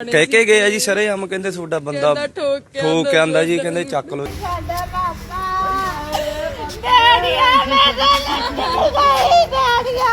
ਕਹਿ ਕੇ ਗਏ ਆ ਜੀ ਸਰੇ ਹਮ ਕਹਿੰਦੇ ਤੁਹਾਡਾ ਬੰਦਾ ਕਹਿੰਦਾ ਠੋਕ ਕੇ ਠੋਕ ਕੇ ਆਂਦਾ ਆਂਦਾ ਜੀ ਤੁਹਾਡਾ ਕਹਿੰਦੇ ਚੱਕ ਲਓ ਸਾਡਾ ਪਾਪਾ ਡੈਡੀਆ ਮੈਂ ਤਾਂ ਗਈ ਡੈਡੀਆ।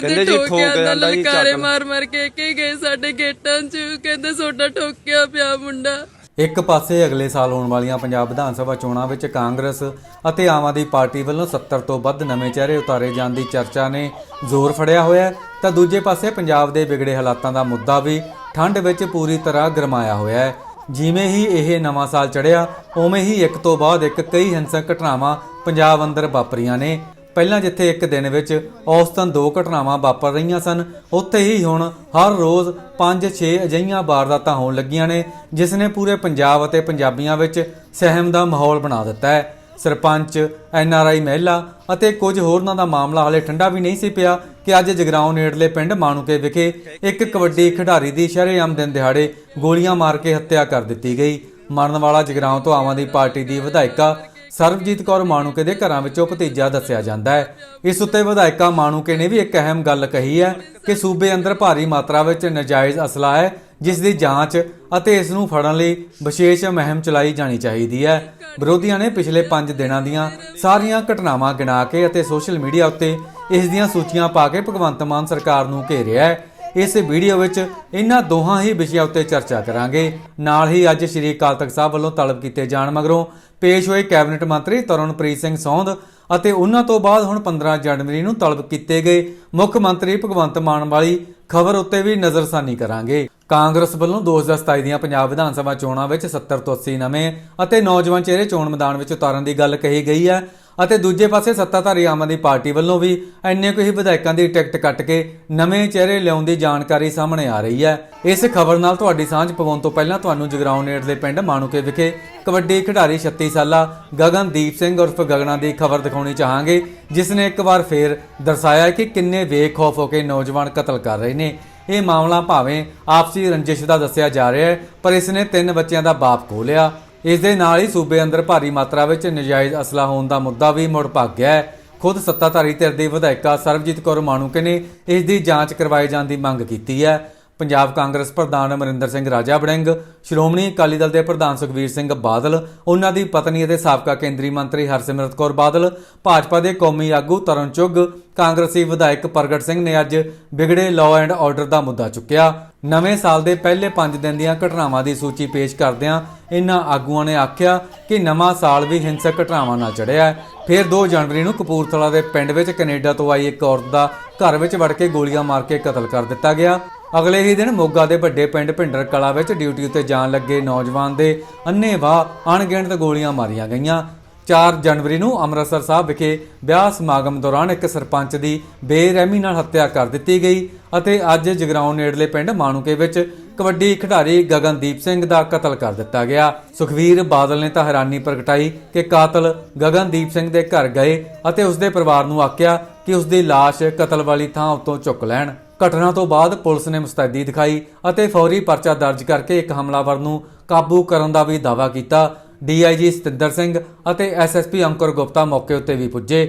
ਕਹਿੰਦੇ ਜੀ ਠੋਕ ਆਂਦਾ ਜਾਂਦਾ ਜੀ ਚੱਕ ਮਾਰ ਮਾਰ ਕੇ ਕੇ ਗਏ ਸਾਡੇ ਗੇਟਾਂ 'ਚ ਕਹਿੰਦੇ ਸੋਡਾ ਠੋਕਿਆ ਪਿਆ ਮੁੰਡਾ। ਇੱਕ ਪਾਸੇ ਅਗਲੇ ਸਾਲ ਹੋਣ ਵਾਲੀਆਂ ਪੰਜਾਬ ਵਿਧਾਨ ਸਭਾ ਚੋਣਾਂ ਵਿੱਚ ਕਾਂਗਰਸ ਅਤੇ ਆਮ ਆਦਮੀ ਪਾਰਟੀ ਵੱਲੋਂ 70 ਤੋਂ ਵੱਧ ਨਵੇਂ ਚਿਹਰੇ ਉਤਾਰੇ ਜਾਣ ਦੀ ਚਰਚਾ ਨੇ ਜ਼ੋਰ ਫੜਿਆ ਹੋਇਆ ਤਾਂ ਦੂਜੇ ਪਾਸੇ ਪੰਜਾਬ ਦੇ ਵਿਗੜੇ ਹਾਲਾਤਾਂ ਦਾ ਮੁੱਦਾ ਵੀ ਠੰਡ ਵਿੱਚ ਪੂਰੀ ਤਰ੍ਹਾਂ ਗਰਮਾਇਆ ਹੋਇਆ ਹੈ। ਜਿਵੇਂ ਹੀ ਇਹ ਨਵਾਂ ਸਾਲ ਚੜ੍ਹਿਆ, ਉਵੇਂ ਹੀ ਇੱਕ ਤੋਂ ਬਾਅਦ ਇੱਕ ਕਈ ਹਿੰਸਕ ਘਟਨਾਵਾਂ ਪੰਜਾਬ ਅੰਦਰ ਵਾਪਰੀਆਂ ਨੇ। ਪਹਿਲਾਂ ਜਿੱਥੇ ਇੱਕ ਦਿਨ ਵਿੱਚ ਔਸਤਨ ਦੋ ਘਟਨਾਵਾਂ ਵਾਪਰ ਰਹੀਆਂ ਸਨ, ਉੱਥੇ ਹੀ ਹੁਣ ਹਰ ਰੋਜ਼ 5-6 ਅਜਈਆਂ ਵਾਰਦਾਤਾਂ ਹੋਣ ਲੱਗੀਆਂ ਨੇ, ਜਿਸ ਨੇ ਪੂਰੇ ਪੰਜਾਬ ਅਤੇ ਪੰਜਾਬੀਆਂ ਵਿੱਚ ਸਹਿਮ ਦਾ ਮਾਹੌਲ ਬਣਾ ਦਿੱਤਾ ਹੈ। ਸਰਪੰਚ, ਐੱਨ ਆਰ ਆਈ ਮਹਿਲਾ ਅਤੇ ਕੁਝ ਹੋਰਨਾਂ ਦਾ ਮਾਮਲਾ ਹਾਲੇ ਠੰਡਾ ਵੀ ਨਹੀਂ ਸੀ ਪਿਆ ਕਿ ਅੱਜ ਜਗਰਾਉਂ ਨੇੜਲੇ ਪਿੰਡ ਮਾਣੂਕੇ ਵਿਖੇ ਇੱਕ ਕਬੱਡੀ ਖਿਡਾਰੀ ਦੀ ਸ਼ਰੇਆਮ ਦਿਨ ਦਿਹਾੜੇ ਗੋਲੀਆਂ ਮਾਰ ਕੇ ਹੱਤਿਆ ਕਰ ਦਿੱਤੀ ਗਈ। ਮਰਨ ਵਾਲਾ ਜਗਰਾਉਂ ਤੋਂ ਆਮ ਆਦਮੀ ਪਾਰਟੀ ਦੀ ਵਿਧਾਇਕਾ ਸਰਬਜੀਤ ਕੌਰ ਮਾਣੂਕੇ ਦੇ ਘਰਾਂ ਵਿੱਚੋਂ ਭਤੀਜਾ ਦੱਸਿਆ ਜਾਂਦਾ ਹੈ। ਇਸ ਉੱਤੇ ਵਿਧਾਇਕਾ ਮਾਣੂਕੇ ਨੇ ਵੀ ਇੱਕ ਅਹਿਮ ਗੱਲ ਕਹੀ ਹੈ ਕਿ ਸੂਬੇ ਅੰਦਰ ਭਾਰੀ ਮਾਤਰਾ ਵਿੱਚ ਨਜਾਇਜ਼ ਅਸਲਾ ਹੈ, ਜਿਸ ਦੀ ਜਾਂਚ ਅਤੇ ਇਸ ਨੂੰ ਫੜਨ ਲਈ ਵਿਸ਼ੇਸ਼ ਮੁਹਿੰਮ ਚਲਾਈ ਜਾਣੀ ਚਾਹੀਦੀ ਹੈ। ਵਿਰੋਧੀਆਂ ਨੇ ਪਿਛਲੇ 5 ਦਿਨਾਂ ਦੀਆਂ ਸਾਰੀਆਂ ਘਟਨਾਵਾਂ ਗਿਣਾ ਕੇ ਅਤੇ ਸੋਸ਼ਲ ਮੀਡੀਆ ਉੱਤੇ ਇਸ ਦੀਆਂ ਸੂਚੀਆਂ ਪਾ ਕੇ ਭਗਵੰਤ ਮਾਨ ਸਰਕਾਰ ਨੂੰ ਘੇਰਿਆ ਹੈ। ਇਸ ਵੀਡੀਓ ਵਿੱਚ ਇਹਨਾਂ ਦੋਹਾਂ ਹੀ ਵਿਸ਼ਿਆਂ ਉੱਤੇ ਚਰਚਾ ਕਰਾਂਗੇ। ਨਾਲ ਹੀ ਅੱਜ ਸ਼੍ਰੀ ਅਕਾਲ ਤਖਤ ਸਾਹਿਬ ਵੱਲੋਂ ਤਲਬ ਕੀਤੇ ਜਾਣ ਮਗਰੋਂ ਪੇਸ਼ ਹੋਏ ਕੈਬਨਿਟ ਮੰਤਰੀ ਤਰਨਪ੍ਰੀਤ ਸਿੰਘ ਸੌਂਦ ਅਤੇ ਉਹਨਾਂ ਤੋਂ ਬਾਅਦ ਹੁਣ 15 ਜਨਵਰੀ ਨੂੰ ਤਲਬ ਕੀਤੇ ਗਏ ਮੁੱਖ ਮੰਤਰੀ ਭਗਵੰਤ ਮਾਨ ਵਾਲੀ ਖਬਰ ਉੱਤੇ ਵੀ ਨਜ਼ਰਸਾਨੀ ਕਰਾਂਗੇ। ਕਾਂਗਰਸ ਵੱਲੋਂ 2027 ਦੀਆਂ ਪੰਜਾਬ ਵਿਧਾਨ ਸਭਾ ਚੋਣਾਂ ਵਿੱਚ 70 ਤੋਂ 80 ਨਵੇਂ ਅਤੇ ਨੌਜਵਾਨ ਚਿਹਰੇ ਚੋਣ ਮੈਦਾਨ ਵਿੱਚ ਉਤਾਰਨ ਦੀ ਗੱਲ ਕਹੀ ਗਈ ਹੈ ਅਤੇ ਦੂਜੇ ਪਾਸੇ ਸੱਤਾਧਾਰੀ ਆਮ ਆਦਮੀ ਪਾਰਟੀ ਵੱਲੋਂ ਵੀ ਇੰਨੇ ਕੁ ਹੀ ਵਿਧਾਇਕਾਂ ਦੀ ਟਿਕਟ ਕੱਟ ਕੇ ਨਵੇਂ ਚਿਹਰੇ ਲਿਆਉਣ ਦੀ ਜਾਣਕਾਰੀ ਸਾਹਮਣੇ ਆ ਰਹੀ ਹੈ। ਇਸ ਖਬਰ ਨਾਲ ਤੁਹਾਡੀ ਸਾਂਝ ਪਵਾਉਣ ਤੋਂ ਪਹਿਲਾਂ ਤੁਹਾਨੂੰ ਜਗਰਾਉਂ ਨੇੜਲੇ ਪਿੰਡ ਮਾਣੂਕੇ ਵਿਖੇ ਕਬੱਡੀ ਖਿਡਾਰੀ 36 ਸਾਲਾ ਗਗਨਦੀਪ ਸਿੰਘ ਉਰਫ ਗਗਨਾ ਦੀ ਖਬਰ ਦਿਖਾਉਣੀ ਚਾਹਾਂਗੇ, ਜਿਸ ਨੇ ਇੱਕ ਵਾਰ ਫੇਰ ਦਰਸਾਇਆ ਕਿ ਕਿੰਨੇ ਬੇਖੌਫ ਹੋ ਕੇ ਨੌਜਵਾਨ ਕਤਲ ਕਰ ਰਹੇ ਨੇ। ਇਹ ਮਾਮਲਾ ਭਾਵੇਂ ਆਪਸੀ ਰੰਜਿਸ਼ ਦਾ ਦੱਸਿਆ ਜਾ ਰਿਹਾ ਹੈ, ਪਰ ਇਸ ਨੇ ਤਿੰਨ ਬੱਚਿਆਂ ਦਾ ਬਾਪ ਖੋਹ ਲਿਆ। ਇਸ ਦੇ ਨਾਲ ਹੀ ਸੂਬੇ ਅੰਦਰ ਭਾਰੀ ਮਾਤਰਾ ਵਿੱਚ ਨਜਾਇਜ਼ ਅਸਲਾ ਹੋਣ ਦਾ ਮੁੱਦਾ ਵੀ ਮੁੜ ਭੱਗ ਗਿਆ ਹੈ। ਖੁਦ ਸੱਤਾਧਾਰੀ ਧਿਰ ਦੀ ਵਿਧਾਇਕਾ ਸਰਬਜੀਤ ਕੌਰ ਮਾਣੂਕੇ ਨੇ ਇਸ ਦੀ ਜਾਂਚ ਕਰਵਾਏ ਜਾਣ ਦੀ ਮੰਗ ਕੀਤੀ ਹੈ। ਪੰਜਾਬ ਕਾਂਗਰਸ ਪ੍ਰਧਾਨ ਅਮਰਿੰਦਰ ਸਿੰਘ ਰਾਜਾ ਬੜਿੰਗ ਸ਼੍ਰੋਮਣੀ ਅਕਾਲੀ ਦਲ ਦੇ ਪ੍ਰਧਾਨ ਸੁਖਵੀਰ ਸਿੰਘ ਬਾਦਲ, ਉਹਨਾਂ ਦੀ ਪਤਨੀ ਅਤੇ ਸਾਬਕਾ ਕੇਂਦਰੀ ਮੰਤਰੀ ਹਰਸਿਮਰਤ ਕੌਰ ਬਾਦਲ, ਭਾਜਪਾ ਦੇ ਕੌਮੀ ਆਗੂ ਤਰੁਣ ਚੁੱਗ, ਕਾਂਗਰਸੀ ਵਿਧਾਇਕ ਪ੍ਰਗਟ ਸਿੰਘ ਨੇ ਅੱਜ ਵਿਗੜੇ ਲਾਅ ਐਂਡ ਆਰਡਰ ਦਾ ਮੁੱਦਾ ਚੁੱਕਿਆ। ਨਵੇਂ ਸਾਲ ਦੇ ਪਹਿਲੇ 5 ਦਿਨ ਦੀਆਂ ਘਟਨਾਵਾਂ ਦੀ ਸੂਚੀ ਪੇਸ਼ ਕਰਦਿਆਂ ਇਨ੍ਹਾਂ ਆਗੂਆਂ ਨੇ ਆਖਿਆ ਕਿ ਨਵਾਂ ਸਾਲ ਵੀ ਹਿੰਸਕ ਘਟਨਾਵਾਂ ਨਾਲ ਚੜ੍ਹਿਆ ਫਿਰ 2 ਜਨਵਰੀ ਨੂੰ ਕਪੂਰਥਲਾ ਦੇ ਪਿੰਡ ਵਿੱਚ ਕੈਨੇਡਾ ਤੋਂ ਆਈ ਇੱਕ ਔਰਤ ਦਾ ਘਰ ਵਿੱਚ ਵੜ ਕੇ ਗੋਲੀਆਂ ਮਾਰ ਕੇ ਕਤਲ ਕਰ ਦਿੱਤਾ ਗਿਆ। ਅਗਲੇ ਹੀ ਦਿਨ ਮੋਗਾ ਦੇ ਵੱਡੇ ਪਿੰਡ ਭਿੰਡਰ ਕਲਾ ਵਿੱਚ ਡਿਊਟੀ ਉੱਤੇ ਜਾਣ ਲੱਗੇ ਨੌਜਵਾਨ ਦੇ ਅੰਨ੍ਹੇਵਾਹ ਅਣਗਿਣਤ ਗੋਲੀਆਂ ਮਾਰੀਆਂ ਗਈਆਂ। 4 ਜਨਵਰੀ ਨੂੰ ਅੰਮ੍ਰਿਤਸਰ ਸਾਹਿਬ ਵਿਖੇ ਵਿਆਹ ਸਮਾਗਮ ਦੌਰਾਨ ਇੱਕ ਸਰਪੰਚ ਦੀ ਬੇਰਹਿਮੀ ਨਾਲ ਹੱਤਿਆ ਕਰ ਦਿੱਤੀ ਗਈ ਅਤੇ ਅੱਜ ਜਗਰਾਉਂ ਨੇੜਲੇ ਪਿੰਡ ਮਾਣੂਕੇ ਵਿੱਚ ਕਬੱਡੀ ਖਿਡਾਰੀ ਗਗਨਦੀਪ ਸਿੰਘ ਦਾ ਕਤਲ ਕਰ ਦਿੱਤਾ ਗਿਆ। ਸੁਖਵੀਰ ਬਾਦਲ ਨੇ ਤਾਂ ਹੈਰਾਨੀ ਪ੍ਰਗਟਾਈ ਕਿ ਕਾਤਲ ਗਗਨਦੀਪ ਸਿੰਘ ਦੇ ਘਰ ਗਏ ਅਤੇ ਉਸ ਦੇ ਪਰਿਵਾਰ ਨੂੰ ਆਖਿਆ ਕਿ ਉਸ ਦੀ ਲਾਸ਼ ਕਤਲ ਵਾਲੀ ਥਾਂ ਉੱਤੋਂ ਚੁੱਕ ਲੈਣ। ਘਟਨਾ ਤੋਂ ਬਾਅਦ ਪੁਲਿਸ ਨੇ ਮੁਸਤੈਦੀ ਦਿਖਾਈ ਅਤੇ ਫੌਰੀ ਪਰਚਾ ਦਰਜ ਕਰਕੇ ਇੱਕ ਹਮਲਾਵਰ ਨੂੰ ਕਾਬੂ ਕਰਨ ਦਾ ਵੀ ਦਾਅਵਾ ਕੀਤਾ। ਡੀਆਈਜੀ ਸਤਿੰਦਰ ਸਿੰਘ ਅਤੇ ਐਸਐਸਪੀ ਅੰਕੁਰ ਗੁਪਤਾ ਮੌਕੇ ਉੱਤੇ ਵੀ ਪੁੱਜੇ।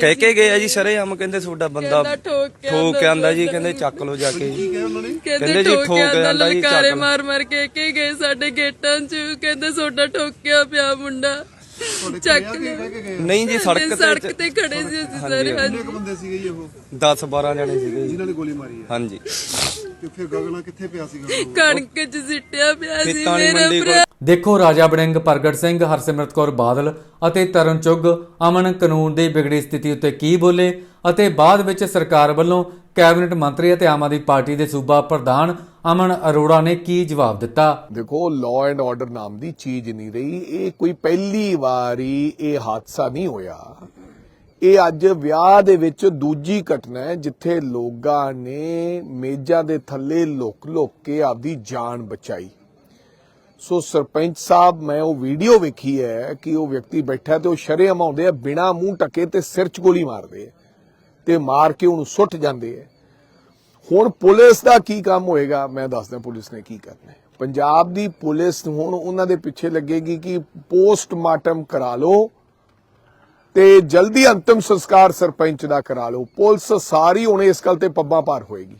ਕਹਿ ਕੇ ਗਏ ਆ ਜੀ ਸਰੇ ਹਮ ਕਹਿੰਦੇ ਤੁਹਾਡਾ ਬੰਦਾ ਠੋਕ ਕੇ ਆਂਦਾ ਜੀ ਕਹਿੰਦੇ ਚੱਕ ਲਓ ਜਾ ਕੇ ਕਹਿੰਦੇ ਜੀ ਠੋਕ ਕੇ ਆਂਦਾ ਜੀ ਚੱਕ। ਮਾਰ ਮਾਰ ਕੇ ਕੇ ਗਏ ਸਾਡੇ ਗੇਟਾਂ 'ਚ ਕਹਿੰਦੇ ਸੋਡਾ ਠੋਕਿਆ ਪਿਆ ਮੁੰਡਾ। ਚੱਕ ਲਿਆ ਨਹੀਂ ਜੀ ਸੜਕ ਤੇ ਸੜਕ ਤੇ ਖੜੇ ਸੀ ਅਸੀਂ ਸਾਰੇ ਹਾਂਜੀ। ਬੰਦੇ ਸੀਗੇ ਜੀ ਉਹ? 10 12 ਜਣੇ ਸੀਗੇ ਜੀ। ਜਿਨ੍ਹਾਂ ਨੇ ਗੋਲੀ ਮਾਰੀ ਹੈ। ਹਾਂਜੀ। ਤੇ ਫਿਰ ਗਗਨਾ ਕਿੱਥੇ ਪਿਆ ਸੀਗਾ? ਕਣਕ 'ਚ ਸਿੱਟਿਆ ਪਿਆ ਸੀ ਮੇਰਾ ਭਰਾ। ਦੇਖੋ ਰਾਜਾ ਬੜਿੰਗ ਪ੍ਰਗਟ ਸਿੰਘ ਹਰਸਿਮਰਤ ਕੌਰ ਬਾਦਲ ਅਤੇ ਤਰਨ ਚੁੱਗ ਅਮਨ ਕਾਨੂੰਨ ਦੀ ਵਿਗੜੀ ਸਥਿਤੀ ਉੱਤੇ ਕੀ ਬੋਲੇ ਅਤੇ ਬਾਅਦ ਵਿੱਚ ਸਰਕਾਰ ਵੱਲੋਂ ਕੈਬਨਿਟ ਮੰਤਰੀ ਅਤੇ ਆਮ ਆਦਮੀ ਪਾਰਟੀ ਦੇ ਸੂਬਾ ਪ੍ਰਧਾਨ ਅਮਨ ਅਰੋੜਾ ਨੇ ਕੀ ਜਵਾਬ ਦਿੱਤਾ? ਦੇਖੋ ਲਾਅ ਐਂਡ ਆਰਡਰ ਨਾਮ ਦੀ ਚੀਜ਼ ਨਹੀਂ ਰਹੀ। ਇਹ ਕੋਈ ਪਹਿਲੀ ਵਾਰੀ ਇਹ ਹਾਦਸਾ ਨਹੀਂ ਹੋਇਆ। ਇਹ ਅੱਜ ਵਿਆਹ ਦੇ ਵਿੱਚ ਦੂਜੀ ਘਟਨਾ ਹੈ, ਜਿੱਥੇ ਲੋਕਾਂ ਨੇ ਮੇਜ਼ਾਂ ਦੇ ਥੱਲੇ ਲੁਕ ਲੁਕ ਕੇ ਆਪਦੀ ਜਾਨ ਬਚਾਈ। ਸੋ ਸਰਪੰਚ ਸਾਹਿਬ, ਮੈਂ ਉਹ ਵੀਡੀਓ ਵੇਖੀ ਹੈ ਕਿ ਉਹ ਵਿਅਕਤੀ ਬੈਠਾ ਤੇ ਉਹ ਸ਼ਰੇਆਮ ਆਉਂਦੇ ਆ, ਬਿਨਾ ਮੂੰਹ ਟਕੇ ਤੇ ਸਿਰ 'ਚ ਗੋਲੀ ਮਾਰਦੇ ਆ। ਤੇ ਮਾਰ ਕੇ ਉਹਨੂੰ ਸੁੱਟ ਜਾਂਦੇ ਆ ਹੁਣ ਪੁਲਿਸ ਦਾ ਕੀ ਕੰਮ ਹੋਏਗਾ? ਮੈਂ ਦੱਸਦਾ ਪੁਲਿਸ ਨੇ ਕੀ ਕਰਨਾ ਪੰਜਾਬ ਦੀ ਪੁਲਿਸ ਹੁਣ ਉਹਨਾਂ ਦੇ ਪਿੱਛੇ ਲੱਗੇਗੀ ਕਿ ਪੋਸਟਮਾਰਟਮ ਕਰਾ ਲਓ ਤੇ ਜਲਦੀ ਅੰਤਿਮ ਸੰਸਕਾਰ ਸਰਪੰਚ ਦਾ ਕਰਾ ਲਓ। ਪੁਲਿਸ ਸਾਰੀ ਹੁਣ ਇਸ ਗੱਲ ਤੇ ਪੱਬਾਂ ਭਾਰ ਹੋਏਗੀ।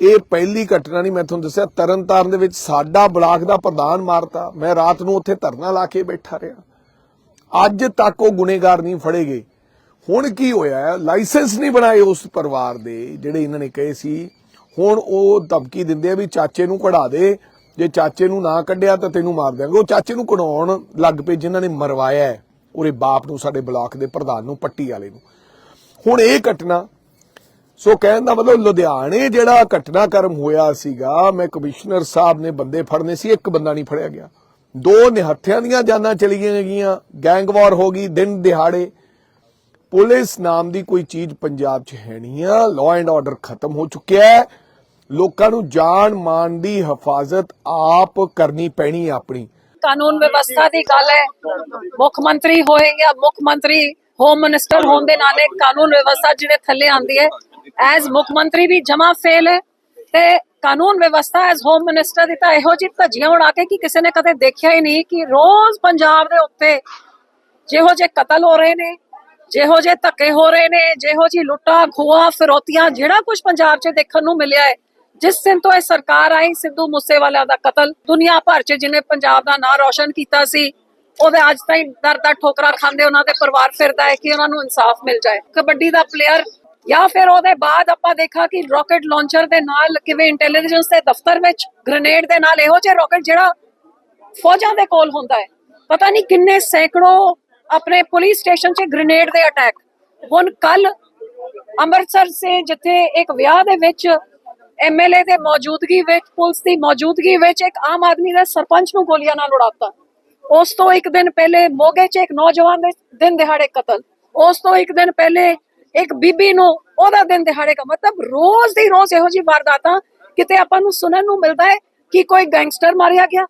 ਇਹ ਪਹਿਲੀ ਘਟਨਾ ਨਹੀਂ, ਮੈਂ ਤੁਹਾਨੂੰ ਦੱਸਿਆ, ਤਰਨਤਾਰਨ ਦੇ ਵਿੱਚ ਸਾਡਾ ਬਲਾਕ ਦਾ ਪ੍ਰਧਾਨ ਮਾਰਤਾ। ਮੈਂ ਰਾਤ ਨੂੰ ਉੱਥੇ ਧਰਨਾ ਲਾ ਕੇ ਬੈਠਾ ਰਿਹਾ। ਅੱਜ ਤੱਕ ਉਹ ਗੁਨੇਗਾਰ ਨਹੀਂ ਫੜੇ ਗਏ। ਹੁਣ ਕੀ ਹੋਇਆ? ਲਾਇਸੈਂਸ ਨਹੀਂ ਬਣਾਏ ਉਸ ਪਰਿਵਾਰ ਦੇ, ਜਿਹੜੇ ਇਹਨਾਂ ਨੇ ਕਹੇ ਸੀ। ਹੁਣ ਉਹ ਧਮਕੀ ਦਿੰਦੇ ਆ ਵੀ ਚਾਚੇ ਨੂੰ ਕਢਾ ਦੇ। ਜੇ ਚਾਚੇ ਨੂੰ ਨਾ ਕੱਢਿਆ ਤਾਂ ਤੈਨੂੰ ਮਾਰ ਦਿਆਂਗੇ। ਉਹ ਚਾਚੇ ਨੂੰ ਕਢਾਉਣ ਲੱਗ ਪਏ, ਜਿਨ੍ਹਾਂ ਨੇ ਮਰਵਾਇਆ ਉਹਦੇ ਬਾਪ ਨੂੰ, ਸਾਡੇ ਬਲਾਕ ਦੇ ਪ੍ਰਧਾਨ ਨੂੰ, ਪੱਟੀ ਵਾਲੇ ਨੂੰ। ਹੁਣ ਇਹ ਘਟਨਾ, ਸੋ ਕਹਿਣ ਦਾ ਮਤਲਬ ਲੁਧਿਆਣੇ ਜਿਹੜਾ ਘਟਨਾਕ੍ਰਮ ਹੋਇਆ ਸੀਗਾ, ਮੈਂ ਕਮਿਸ਼ਨਰ ਸਾਹਿਬ ਨੇ ਬੰਦੇ ਫੜਨੇ ਸੀ, ਇੱਕ ਬੰਦਾ ਨਹੀਂ ਫੜਿਆ ਗਿਆ। ਦੋ ਨਿਹੱਥਿਆਂ ਦੀਆਂ ਜਾਨਾਂ ਚਲੀਆਂ ਗਈਆਂ, ਗੈਂਗਵਾਰ ਹੋ ਗਈ, ਦਿਨ ਦਿਹਾੜੇ। ਪੁਲਿਸ ਨਾਮ ਦੀ ਕੋਈ ਚੀਜ਼ ਪੰਜਾਬ 'ਚ ਹੈ ਨਹੀਂ ਆ। ਲਾਅ ਐਂਡ ਆਰਡਰ ਖਤਮ ਹੋ ਚੁੱਕਿਆ ਹੈ। ਲੋਕਾਂ ਨੂੰ ਜਾਨ ਮਾਨ ਦੀ ਹਿਫਾਜ਼ਤ ਆਪ ਕਰਨੀ ਪੈਣੀ ਆਪਣੀ। ਕਾਨੂੰਨ ਵਿਵਸਥਾ ਦੀ ਗੱਲ ਹੈ। ਮੁੱਖ ਮੰਤਰੀ ਹੋਏ ਜਾਂ ਮੁੱਖ ਮੰਤਰੀ ਹੋਮ ਮਿਨਿਸਟਰ ਹੋਣ ਦੇ ਨਾਲੇ ਕਾਨੂੰਨ ਵਿਵਸਥਾ ਜਿਹੜੇ ਥੱਲੇ ਆਂਦੀ ਹੈ ਐਜ਼ ਮੁੱਖ ਮੰਤਰੀ ਵੀ ਜਮਾ ਫੇਲ ਹੈ। ਤੇ ਕਾਨੂੰਨ ਵਿਵਸਥਾ ਐਜ਼ ਹੋਮ ਮਿਨਿਸਟਰ ਦੀ ਤਾਂ ਇਹੋ ਜਿਹੀ ਧੱਜੀਆਂ ਉਡਾ ਕੇ ਕਿ ਕਿਸੇ ਨੇ ਕਦੇ ਦੇਖਿਆ ਹੀ ਨਹੀਂ ਕਿ ਰੋਜ਼ ਪੰਜਾਬ ਦੇ ਉੱਤੇ ਜਿਹੋ ਜਿਹੇ ਕਤਲ ਹੋ ਰਹੇ ਨੇ ਜਿਹੋ ਜਿਹੇ ਧੱਕੇ ਹੋ ਰਹੇ ਨੇ, ਜਿਹੋ ਜਿਹੀ ਲੁੱਟਾਂ, ਖੋਹਾਂ, ਫਿਰੌਤੀਆਂ, ਜਿਹੜਾ ਕੁਝ ਪੰਜਾਬ 'ਚ ਦੇਖਣ ਨੂੰ ਮਿਲਿਆ ਹੈ, ਜਿਸ ਦਿਨ ਤੋਂ ਇਹ ਸਰਕਾਰ ਆਈ, ਸਿੱਧੂ ਮੂਸੇਵਾਲਾ ਦਾ ਕਤਲ, ਦੁਨੀਆ ਭਰ 'ਚ ਜਿਹਨੇ ਪੰਜਾਬ ਦਾ ਨਾਂ ਰੌਸ਼ਨ ਕੀਤਾ ਸੀ, ਉਹਦੇ ਅੱਜ ਤਾਈਂ ਦਰ ਦਰ ਠੋਕਰਾਂ ਖਾਂਦੇ ਉਹਨਾਂ ਦੇ ਪਰਿਵਾਰ ਫਿਰਦਾ ਹੈ ਕਿ ਉਹਨਾਂ ਨੂੰ ਇਨਸਾਫ ਮਿਲ ਜਾਏ। ਕਬੱਡੀ ਦਾ ਪਲੇਅਰ ਜਾਂ ਫਿਰ ਉਹਦੇ ਬਾਅਦ ਆਪਾਂ ਦੇਖਾ ਕਿ ਰਾਕਟ ਲਾਂਚਰ ਦੇ ਨਾਲ ਕਿਵੇਂ ਇੰਟੈਲੀਜੈਂਸ ਦੇ ਦਫ਼ਤਰ ਵਿੱਚ ਗ੍ਰੇਨੇਡ ਦੇ ਨਾਲ ਇਹੋ ਜਿਹੇ ਰਾਕਟ ਜਿਹੜਾ ਫੌਜਾਂ ਦੇ ਕੋਲ ਹੁੰਦਾ ਹੈ। ਪਤਾ ਨਹੀਂ ਕਿੰਨੇ ਸੈਂਕੜੋ ਆਪਣੇ ਪੁਲਿਸ ਸਟੇਸ਼ਨ 'ਚ ਗ੍ਰੇਨੇਡ ਦੇ ਅਟੈਕ ਹੁਣ ਕੱਲ ਅੰਮ੍ਰਿਤਸਰ ਸੇ ਜਿੱਥੇ ਇੱਕ ਵਿਆਹ ਦੇ ਵਿੱਚ ਐਮਐਲਏ ਦੇ ਮੌਜੂਦਗੀ ਵਿੱਚ, ਪੁਲਿਸ ਦੀ ਮੌਜੂਦਗੀ ਵਿੱਚ ਇੱਕ ਆਮ ਆਦਮੀ ਦਾ ਸਰਪੰਚ ਨੂੰ ਗੋਲੀਆਂ ਨਾਲ ਉਡਾਤਾ। ਉਸ ਤੋਂ ਇੱਕ ਦਿਨ ਪਹਿਲੇ ਮੋਗੇ 'ਚ ਇੱਕ ਨੌਜਵਾਨ ਦੇ ਦਿਨ ਦਿਹਾੜੇ ਕਤਲ। ਉਸ ਤੋਂ ਇੱਕ ਦਿਨ ਪਹਿਲੇ ਇੱਕ ਬੀਬੀ ਨੂੰ ਉਹਦਾ ਦਿਨ ਦਿਹਾੜੇ ਦਾ ਮਤਲਬ ਰੋਜ਼ ਦੀ ਰੋਜ਼ ਇਹੋ ਜਿਹੀ ਵਾਰਦਾਤਾਂ ਕਿਤੇ ਆਪਾਂ ਨੂੰ ਸੁਣਨ ਨੂੰ ਮਿਲਦਾ ਹੈ ਕਿ ਕੋਈ ਗੈਂਗਸਟਰ ਮਾਰਿਆ ਗਿਆ,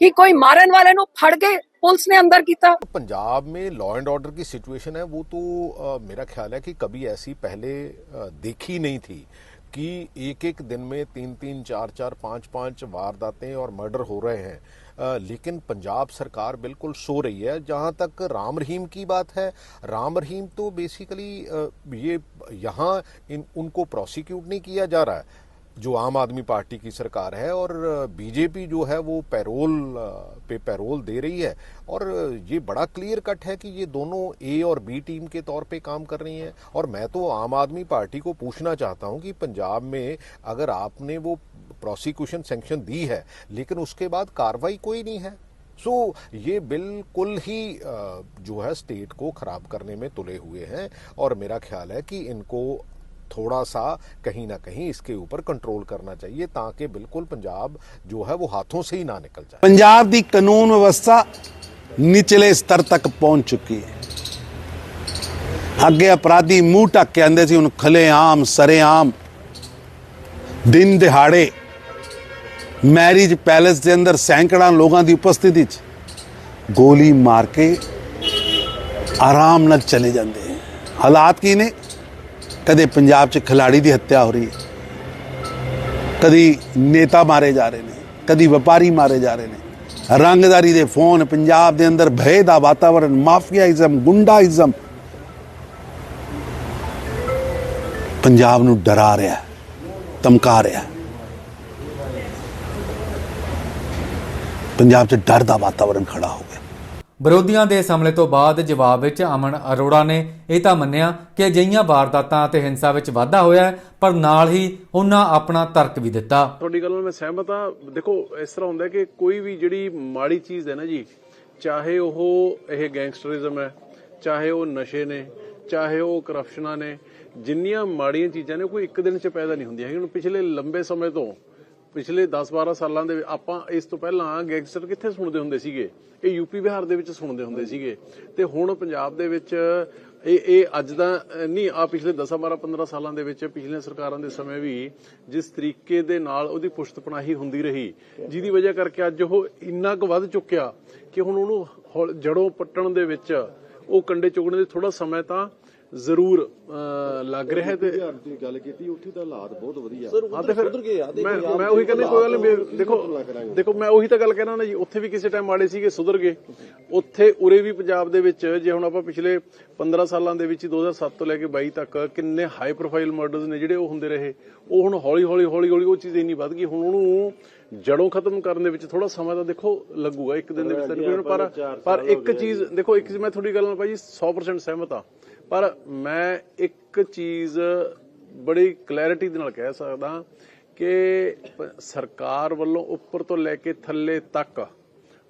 ਕਿ ਕੋਈ ਮਾਰਨ ਵਾਲੇ ਨੂੰ ਫੜ ਕੇ पुलिस ने अंदर किया पंजाब में लॉ एंड ऑर्डर की सिचुएशन है वो तो आ, मेरा ख्याल है कि कभी ऐसी पहले आ, देखी नहीं थी कि एक एक दिन में तीन तीन चार चार पाँच पाँच वारदातें और मर्डर हो रहे हैं। आ, लेकिन पंजाब सरकार बिल्कुल सो रही है। जहाँ तक राम रहीम की बात है राम रहीम तो बेसिकली ये यहाँ उनको प्रोसिक्यूट नहीं किया जा रहा है। जो आम आदमी पार्टी की सरकार है और बीजेपी जो है वो पैरोल पे पैरोल दे रही है और ये बड़ा क्लियर कट है कि ये दोनों ए और बी टीम के तौर पे काम कर रही हैं। और मैं तो आम आदमी पार्टी को पूछना चाहता हूँ कि पंजाब में अगर आपने वो प्रोसिक्यूशन सेंक्शन दी है लेकिन उसके बाद कार्रवाई कोई नहीं है। सो so, ये बिल्कुल ही जो है स्टेट को खराब करने में तुले हुए हैं और मेरा ख्याल है कि इनको थोड़ा सा कहीं ना कहीं इसके ऊपर कंट्रोल करना चाहिए ताकि बिल्कुल पंजाब जो है वो हाथों से ही ना निकल जाए ਪੰਜਾਬ ਦੀ ਕਾਨੂੰਨ ਵਿਵਸਥਾ ਨਿਚਲੇ ਸਤਰ ਤੱਕ ਪਹੁੰਚ ਚੁੱਕੀ ਹੈ ਅੱਗੇ ਅਪਰਾਧੀ ਮੂੰਹ ਢੱਕ ਕੇ ਆਂਦੇ ਸੀ ਹੁਣ ਖਲੇ ਆਮ ਸਰੇਆਮ ਦਿਨ ਦਿਹਾੜੇ ਮੈਰਿਜ ਪੈਲੇਸ ਦੇ ਅੰਦਰ ਸੈਂਕੜਾਂ ਲੋਕਾਂ ਦੀ ਉਪਸਥਿਤੀ 'ਚ ਗੋਲੀ ਮਾਰ ਕੇ ਆਰਾਮ ਨਾਲ ਚਲੇ ਜਾਂਦੇ ਹੈ ਹਾਲਾਤ ਕੀ ਨੇ ਕਦੇ ਪੰਜਾਬ 'ਚ ਖਿਲਾੜੀ ਦੀ ਹੱਤਿਆ ਹੋ ਰਹੀ ਹੈ। ਕਦੀ ਨੇਤਾ ਮਾਰੇ ਜਾ ਰਹੇ ਨੇ, ਕਦੀ ਵਪਾਰੀ ਮਾਰੇ ਜਾ ਰਹੇ ਨੇ। ਰੰਗਦਾਰੀ ਦੇ ਫੋਨ, ਪੰਜਾਬ ਦੇ ਅੰਦਰ ਭੈ ਦਾ ਵਾਤਾਵਰਣ ਮਾਫੀਆਇਜ਼ਮ, ਗੁੰਡਾਇਜ਼ਮ। ਪੰਜਾਬ ਨੂੰ ਡਰਾ ਰਿਹਾ ਧਮਕਾ ਰਿਹਾ ਪੰਜਾਬ 'ਚ ਡਰ ਦਾ ਵਾਤਾਵਰਣ ਖੜਾ ਹੋ ਗਿਆ। ਵਿਰੋਧੀਆਂ ਦੇ ਇਸ ਹਮਲੇ ਤੋਂ ਬਾਅਦ ਜਵਾਬ ਵਿੱਚ ਅਮਨ ਅਰੋੜਾ ਨੇ ਇਹ ਤਾਂ ਮੰਨਿਆ ਕਿ ਅਜਿਹੀਆਂ ਵਾਰਦਾਤਾਂ ਅਤੇ ਹਿੰਸਾ ਵਿੱਚ ਵਾਧਾ ਹੋਇਆ ਹੈ, ਪਰ ਨਾਲ ਹੀ ਉਹਨਾਂ ਆਪਣਾ ਤਰਕ ਵੀ ਦਿੱਤਾ। ਤੁਹਾਡੀ ਗੱਲ ਨਾਲ ਮੈਂ ਸਹਿਮਤ ਹਾਂ। ਦੇਖੋ ਇਸ ਤਰ੍ਹਾਂ ਹੁੰਦਾ ਕਿ ਕੋਈ ਵੀ ਜਿਹੜੀ ਮਾੜੀ ਚੀਜ਼ ਹੈ ਨਾ ਜੀ ਚਾਹੇ ਉਹ ਇਹ ਗੈਂਗਸਟਰਿਜ਼ਮ ਹੈ ਚਾਹੇ ਉਹ ਨਸ਼ੇ ਨੇ ਚਾਹੇ ਉਹ ਕਰਪਸ਼ਨਾਂ ਨੇ ਜਿੰਨੀਆਂ ਮਾੜੀਆਂ ਚੀਜ਼ਾਂ ਨੇ ਕੋਈ ਇੱਕ ਦਿਨ 'ਚ ਪੈਦਾ ਨਹੀਂ ਹੁੰਦੀਆਂ ਹੈਗੀਆਂ। ਹੁਣ ਪਿਛਲੇ ਲੰਬੇ ਸਮੇਂ ਤੋਂ ਪਿਛਲੇ 10-12 ਸਾਲਾਂ ਦੇ ਆਪਾਂ ਇਸ ਤੋਂ ਪਹਿਲਾਂ ਗੈਂਗਸਟਰ ਕਿੱਥੇ ਸੁਣਦੇ ਹੁੰਦੇ ਸੀਗੇ? ਇਹ ਯੂਪੀ ਬਿਹਾਰ ਦੇ ਵਿੱਚ ਸੁਣਦੇ ਹੁੰਦੇ ਸੀਗੇ। ਤੇ ਹੁਣ ਪੰਜਾਬ ਦੇ ਵਿੱਚ ਇਹ ਇਹ ਅੱਜ ਦਾ ਨਹੀਂ ਆ ਪਿਛਲੇ 10 12 15 ਸਾਲਾਂ ਦੇ ਵਿੱਚ ਪਿਛਲੀਆਂ ਸਰਕਾਰਾਂ ਦੇ ਸਮੇਂ ਵੀ ਜਿਸ ਤਰੀਕੇ ਦੇ ਨਾਲ ਉਹਦੀ ਪੁਸ਼ਤ ਪਨਾਹੀ ਹੁੰਦੀ ਰਹੀ ਜਿਹਦੀ ਵਜ੍ਹਾ ਕਰਕੇ ਅੱਜ ਉਹ ਇੰਨਾ ਕੁ ਵੱਧ ਚੁੱਕਿਆ ਕਿ ਹੁਣ ਉਹਨੂੰ ਜੜੋਂ ਪੱਟਣ ਦੇ ਵਿੱਚ ਉਹ ਕੰਡੇ ਚੁਗਣ ਦੇ ਥੋੜਾ ਸਮਾਂ ਤਾਂ ਜ਼ਰੂਰ ਲੱਗ ਰਿਹਾ ਹੈ ਤੇ ਦੀ ਗੱਲ ਕੀਤੀ ਉੱਥੇ ਤਾਂ ਹਾਲਾਤ ਬਹੁਤ ਵਧੀਆ। ਹਾਂ ਤੇ ਫਿਰ ਮੈਂ ਮੈਂ ਉਹੀ ਕਹਿੰਦਾ ਕੋਈ ਗੱਲ ਨਹੀਂ ਦੇਖੋ ਦੇਖੋ ਮੈਂ ਉਹੀ ਤਾਂ ਗੱਲ ਕਹਿਣਾ ਨਾ ਜੀ ਉੱਥੇ ਵੀ ਕਿਸੇ ਟਾਈਮ ਮਾੜੇ ਸੀਗੇ ਸੁਧਰ ਗਏ। ਉੱਥੇ ਉਰੇ ਵੀ ਪੰਜਾਬ ਦੇ ਵਿੱਚ ਜੇ ਹੁਣ ਆਪਾਂ ਪਿਛਲੇ 15 ਸਾਲਾਂ ਦੇ ਵਿੱਚ ਹੀ 2007 ਤੋਂ ਲੈ ਕੇ 22 ਤੱਕ ਕਿੰਨੇ ਹਾਈ ਪ੍ਰੋਫਾਈਲ ਮਰਡਰਸ ਨੇ ਜਿਹੜੇ ਉਹ ਹੁੰਦੇ ਰਹੇ ਉਹ ਹੁਣ ਹੌਲੀ ਹੌਲੀ ਹੌਲੀ ਹੌਲੀ ਉਹ ਚੀਜ਼ ਇੰਨੀ ਵੱਧ ਗਈ ਹੁਣ ਉਹਨੂੰ ਜੜੋਂ ਖਤਮ ਕਰਨ ਦੇ ਵਿੱਚ ਥੋੜਾ ਸਮਾਂ ਤਾਂ ਦੇਖੋ ਲੱਗੂਗਾ ਇੱਕ ਦਿਨ ਦੇ ਵਿੱਚ ਪਰ ਪਰ ਇੱਕ ਚੀਜ਼ ਦੇਖੋ ਇੱਕ ਚੀਜ਼ ਮੈਂ ਤੁਹਾਡੀ ਗੱਲ ਨਾਲ ਭਾਈ 100% ਸਹਿਮਤ ਆ। ਪਰ ਮੈਂ ਇੱਕ ਚੀਜ਼ ਬੜੀ ਕਲੈਰਿਟੀ ਦੇ ਨਾਲ ਕਹਿ ਸਕਦਾ ਕਿ ਸਰਕਾਰ ਵੱਲੋਂ ਉੱਪਰ ਤੋਂ ਲੈ ਕੇ ਥੱਲੇ ਤੱਕ,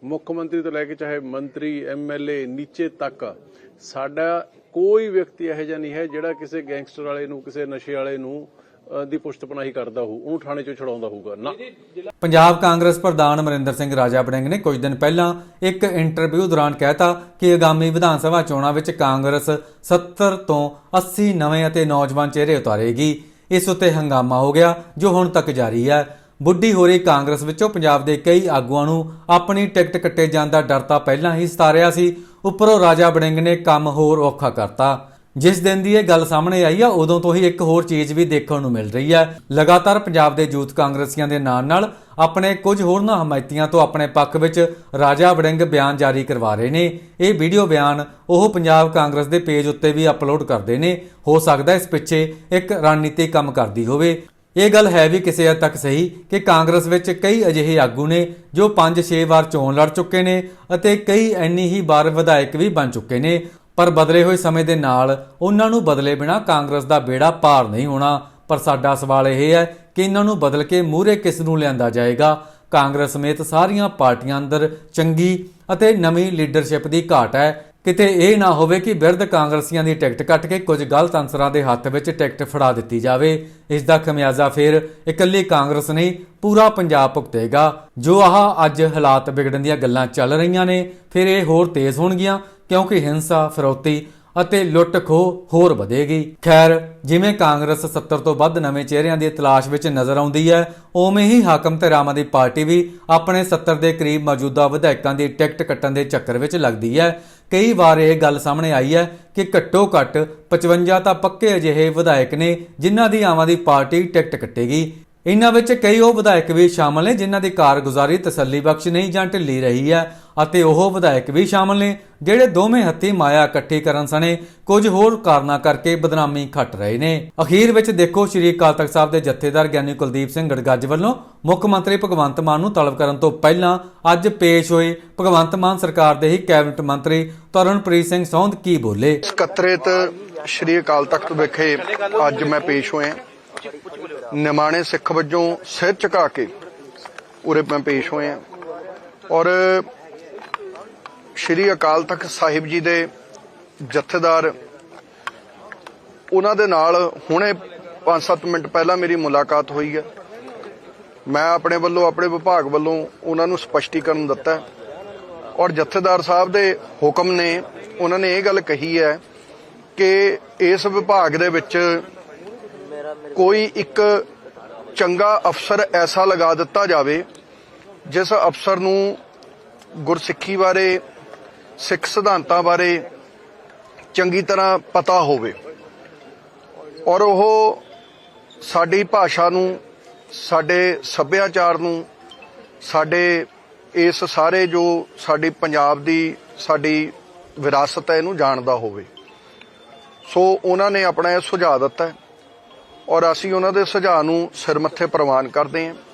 ਮੁੱਖ ਮੰਤਰੀ ਤੋਂ ਲੈ ਕੇ ਚਾਹੇ ਮੰਤਰੀ ਐਮਐਲਏ ਨੀਚੇ ਤੱਕ, ਸਾਡਾ ਕੋਈ ਵਿਅਕਤੀ ਇਹੋ ਜਿਹਾ ਨਹੀਂ ਹੈ ਜਿਹੜਾ ਕਿਸੇ ਗੈਂਗਸਟਰ ਵਾਲੇ ਨੂੰ, ਕਿਸੇ ਨਸ਼ੇ ਵਾਲੇ ਨੂੰ ਦੀ ਪੁਸ਼ਤ ਪਨਾਹੀ ਕਰਦਾ ਹੋਊ ਉਹਨੂੰ ਥਾਣੇ ਚੋਂ ਛਡਾਉਂਦਾ ਹੋਊਗਾ। ਨਾ ਪੰਜਾਬ ਕਾਂਗਰਸ ਪ੍ਰਧਾਨ ਅਮਰਿੰਦਰ ਸਿੰਘ ਰਾਜਾ ਵੜਿੰਗ ਨੇ ਕੁਝ ਦਿਨ ਪਹਿਲਾਂ ਇੱਕ ਇੰਟਰਵਿਊ ਦੌਰਾਨ ਕਹਿਤਾ ਕਿ ਆਗਾਮੀ ਵਿਧਾਨ ਸਭਾ ਚੋਣਾਂ ਵਿੱਚ ਕਾਂਗਰਸ 70 ਤੋਂ 80 ਨਵੇਂ ਅਤੇ ਨੌਜਵਾਨ ਚਿਹਰੇ ਉਤਾਰੇਗੀ। ਇਸ ਉੱਤੇ ਹੰਗਾਮਾ ਹੋ ਗਿਆ ਜੋ ਹੁਣ ਤੱਕ ਜਾਰੀ ਹੈ। ਬੁੱਢੀ ਹੋ ਰਹੀ ਕਾਂਗਰਸ ਵਿੱਚੋਂ ਪੰਜਾਬ ਦੇ ਕਈ ਆਗੂਆਂ ਨੂੰ ਆਪਣੀ ਟਿਕਟ ਕੱਟੇ ਜਾਣ ਦਾ ਡਰ ਤਾਂ ਪਹਿਲਾਂ ਹੀ ਸਤਾਰਿਆ ਸੀ। ਉੱਪਰੋਂ ਰਾਜਾ ਵੜਿੰਗ ਨੇ ਕੰਮ ਹੋਰ ਔਖਾ ਕਰਤਾ। ਜਿਸ ਦਿਨ ਦੀ ਇਹ ਗੱਲ ਸਾਹਮਣੇ ਆਈ ਆ, ਉਦੋਂ ਤੋਂ ਹੀ ਇੱਕ ਹੋਰ ਚੀਜ਼ ਵੀ ਦੇਖਣ ਨੂੰ ਮਿਲ ਰਹੀ ਹੈ ਲਗਾਤਾਰ ਪੰਜਾਬ ਦੇ ਯੂਥ ਕਾਂਗਰਸੀਆਂ ਦੇ ਨਾਲ ਨਾਲ ਆਪਣੇ ਕੁਝ ਹੋਰ ਹਮਾਇਤੀਆਂ ਤੋਂ ਆਪਣੇ ਪੱਖ ਵਿੱਚ ਰਾਜਾ ਵੜਿੰਗ ਬਿਆਨ ਜਾਰੀ ਕਰਵਾ ਰਹੇ ਨੇ। ਇਹ ਵੀਡੀਓ ਬਿਆਨ ਉਹ ਪੰਜਾਬ ਕਾਂਗਰਸ ਦੇ ਪੇਜ ਉੱਤੇ ਵੀ ਅਪਲੋਡ ਕਰਦੇ ਨੇ। ਹੋ ਸਕਦਾ ਇਸ ਪਿੱਛੇ ਇੱਕ ਰਣਨੀਤੀ ਕੰਮ ਕਰਦੀ ਹੋਵੇ। ਇਹ ਗੱਲ ਹੈ ਵੀ ਕਿਸੇ ਹੱਦ ਤੱਕ ਸਹੀ ਕਿ ਕਾਂਗਰਸ ਵਿੱਚ ਕਈ ਅਜਿਹੇ ਆਗੂ ਨੇ ਜੋ 5-6 ਵਾਰ ਚੋਣ ਲੜ ਚੁੱਕੇ ਨੇ ਅਤੇ ਕਈ ਇੰਨੀ ਹੀ ਵਾਰ ਵਿਧਾਇਕ ਵੀ ਬਣ ਚੁੱਕੇ ਨੇ। ਪਰ ਬਦਲੇ ਹੋਏ ਸਮੇਂ ਦੇ ਨਾਲ ਉਹਨਾਂ ਨੂੰ ਬਦਲੇ ਬਿਨਾ ਕਾਂਗਰਸ ਦਾ ਬੇੜਾ ਪਾਰ ਨਹੀਂ ਹੋਣਾ। ਪਰ ਸਾਡਾ ਸਵਾਲ ਇਹ ਹੈ ਕਿ ਇਹਨਾਂ ਨੂੰ ਬਦਲ ਕੇ ਮੂਹਰੇ ਕਿਸ ਨੂੰ ਲਿਆਂਦਾ ਜਾਏਗਾ? ਕਾਂਗਰਸ ਸਮੇਤ ਸਾਰੀਆਂ ਪਾਰਟੀਆਂ ਅੰਦਰ ਚੰਗੀ ਅਤੇ ਨਵੀਂ ਲੀਡਰਸ਼ਿਪ ਦੀ ਘਾਟ ਹੈ। ਕਿਤੇ ਇਹ ਨਾ ਹੋਵੇ ਕਿ ਬਿਰਧ ਕਾਂਗਰਸੀਆਂ ਦੀ ਟਿਕਟ ਕੱਟ ਕੇ ਕੁਝ ਗਲਤ ਅਨਸਰਾਂ ਦੇ ਹੱਥ ਵਿੱਚ ਟਿਕਟ ਫੜਾ ਦਿੱਤੀ ਜਾਵੇ। ਇਸ ਦਾ ਖਮਿਆਜ਼ਾ ਫਿਰ ਇਕੱਲੀ ਕਾਂਗਰਸ ਨਹੀਂ, ਪੂਰਾ ਪੰਜਾਬ ਭੁਗਤੇਗਾ। ਜੋ ਆਹ ਅੱਜ ਹਾਲਾਤ ਵਿਗੜਨ ਦੀਆਂ ਗੱਲਾਂ ਚੱਲ ਰਹੀਆਂ ਨੇ, ਫਿਰ ਇਹ ਹੋਰ ਤੇਜ਼ ਹੋਣਗੀਆਂ, ਕਿਉਂਕਿ ਹਿੰਸਾ, ਫਰੋਤੀ ਅਤੇ ਲੁੱਟ ਖੋਹ ਹੋਰ ਵਧੇਗੀ। ਖੈਰ, ਜਿਵੇਂ ਕਾਂਗਰਸ 70 ਤੋਂ ਵੱਧ ਨਵੇਂ ਚਿਹਰਿਆਂ ਦੀ ਤਲਾਸ਼ ਵਿੱਚ ਨਜ਼ਰ ਆਉਂਦੀ ਹੈ ਉਵੇਂ ਹੀ ਹਾਕਮ ਤੇ ਰਾਮਾਂ ਦੀ ਪਾਰਟੀ ਵੀ ਆਪਣੇ 70 ਦੇ ਕਰੀਬ ਮੌਜੂਦਾ ਵਿਧਾਇਕਾਂ ਦੀ ਟਿਕਟ ਕੱਟਣ ਦੇ ਚੱਕਰ ਵਿੱਚ ਲੱਗਦੀ ਹੈ। ਕਈ ਵਾਰ ਇਹ ਗੱਲ ਸਾਹਮਣੇ ਆਈ ਹੈ ਕਿ ਘੱਟੋ ਘੱਟ 55 ਤਾਂ ਪੱਕੇ ਅਜਿਹੇ ਵਿਧਾਇਕ ਨੇ ਜਿਨ੍ਹਾਂ ਦੀ ਆਮ ਆਦਮੀ ਪਾਰਟੀ ਟਿਕਟ ਕੱਟੇਗੀ। ਇਨ੍ਹਾਂ ਵਿੱਚ ਕਈ ਉਹ ਵਿਧਾਇਕ ਵੀ ਸ਼ਾਮਲ ਨੇ ਜਿਨ੍ਹਾਂ ਦੀ ਕਾਰਗੁਜ਼ਾਰੀ ਤਸੱਲੀ ਬਖਸ਼ ਨਹੀਂ ਜਾਂ ਢਿੱਲੀ ਰਹੀ ਹੈ ਅਤੇ ਉਹ ਵਿਧਾਇਕ ਵੀ ਸ਼ਾਮਲ ਨੇ, ਜਿਹੜੇ ਦੋਵੇਂ ਹੱਥੀ ਮਾਇਆ ਇਕੱਠੀ ਕਰਨ ਸਣੇ ਕੁਝ ਹੋਰ ਕਾਰਨਾਂ ਕਰਕੇ ਬਦਨਾਮੀ ਖੱਟ ਰਹੇ ਨੇ। ਅਖੀਰ ਵਿੱਚ ਦੇਖੋ ਸ਼੍ਰੀ ਅਕਾਲ ਤਖਤ ਸਾਹਿਬ ਦੇ ਜਥੇਦਾਰ ਗਿਆਨੀ ਕੁਲਦੀਪ ਸਿੰਘ ਗੜਗੱਜ ਵੱਲੋਂ ਮੁੱਖ ਮੰਤਰੀ ਭਗਵੰਤ ਮਾਨ ਨੂੰ ਤਲਬ ਕਰਨ ਤੋਂ ਪਹਿਲਾਂ ਅੱਜ ਪੇਸ਼ ਹੋਏ ਭਗਵੰਤ ਮਾਨ ਸਰਕਾਰ ਦੇ ਹੀ ਕੈਬਨਿਟ ਮੰਤਰੀ ਤਰਨਪ੍ਰੀਤ ਸਿੰਘ ਸੌਂਧ ਕੀ ਬੋਲੇ? ਸਕੱਤਰੇਤ ਸ਼੍ਰੀ ਅਕਾਲ ਤਖਤ ਵਿਖੇ ਅੱਜ ਮੈਂ ਪੇਸ਼ ਹੋਇਆ। ਨਿਮਾਣੇ ਸਿੱਖ ਵਜੋਂ ਸਿਰ ਝੁਕਾ ਕੇ ਉਰੇ ਮੈਂ ਪੇਸ਼ ਹੋਇਆ ਔਰ ਸ਼੍ਰੀ ਅਕਾਲ ਤਖਤ ਸਾਹਿਬ ਜੀ ਦੇ ਜਥੇਦਾਰ, ਉਹਨਾਂ ਦੇ ਨਾਲ ਹੁਣੇ 5-7 ਮਿੰਟ ਪਹਿਲਾਂ ਮੇਰੀ ਮੁਲਾਕਾਤ ਹੋਈ ਹੈ। ਮੈਂ ਆਪਣੇ ਵੱਲੋਂ, ਆਪਣੇ ਵਿਭਾਗ ਵੱਲੋਂ ਉਹਨਾਂ ਨੂੰ ਸਪਸ਼ਟੀਕਰਨ ਦਿੱਤਾ ਔਰ ਜਥੇਦਾਰ ਸਾਹਿਬ ਦੇ ਹੁਕਮ ਨੇ, ਉਹਨਾਂ ਨੇ ਇਹ ਗੱਲ ਕਹੀ ਹੈ ਕਿ ਇਸ ਵਿਭਾਗ ਦੇ ਵਿੱਚ ਕੋਈ ਇੱਕ ਚੰਗਾ ਅਫਸਰ ਐਸਾ ਲਗਾ ਦਿੱਤਾ ਜਾਵੇ, ਜਿਸ ਅਫਸਰ ਨੂੰ ਗੁਰਸਿੱਖੀ ਬਾਰੇ, ਸਿੱਖ ਸਿਧਾਂਤਾਂ ਬਾਰੇ ਚੰਗੀ ਤਰ੍ਹਾਂ ਪਤਾ ਹੋਵੇ। ਔਰ ਉਹ ਸਾਡੀ ਭਾਸ਼ਾ ਨੂੰ, ਸਾਡੇ ਸੱਭਿਆਚਾਰ ਨੂੰ, ਸਾਡੇ ਇਸ ਸਾਰੇ ਜੋ ਸਾਡੀ ਪੰਜਾਬ ਦੀ ਸਾਡੀ ਵਿਰਾਸਤ ਹੈ, ਇਹਨੂੰ ਜਾਣਦਾ ਹੋਵੇ। ਸੋ ਉਹਨਾਂ ਨੇ ਆਪਣਾ ਇਹ ਸੁਝਾਅ ਦਿੱਤਾ ਔਰ ਅਸੀਂ ਉਹਨਾਂ ਦੇ ਸੁਝਾਅ ਨੂੰ ਸਿਰ ਮੱਥੇ ਪ੍ਰਵਾਨ ਕਰਦੇ ਹਾਂ।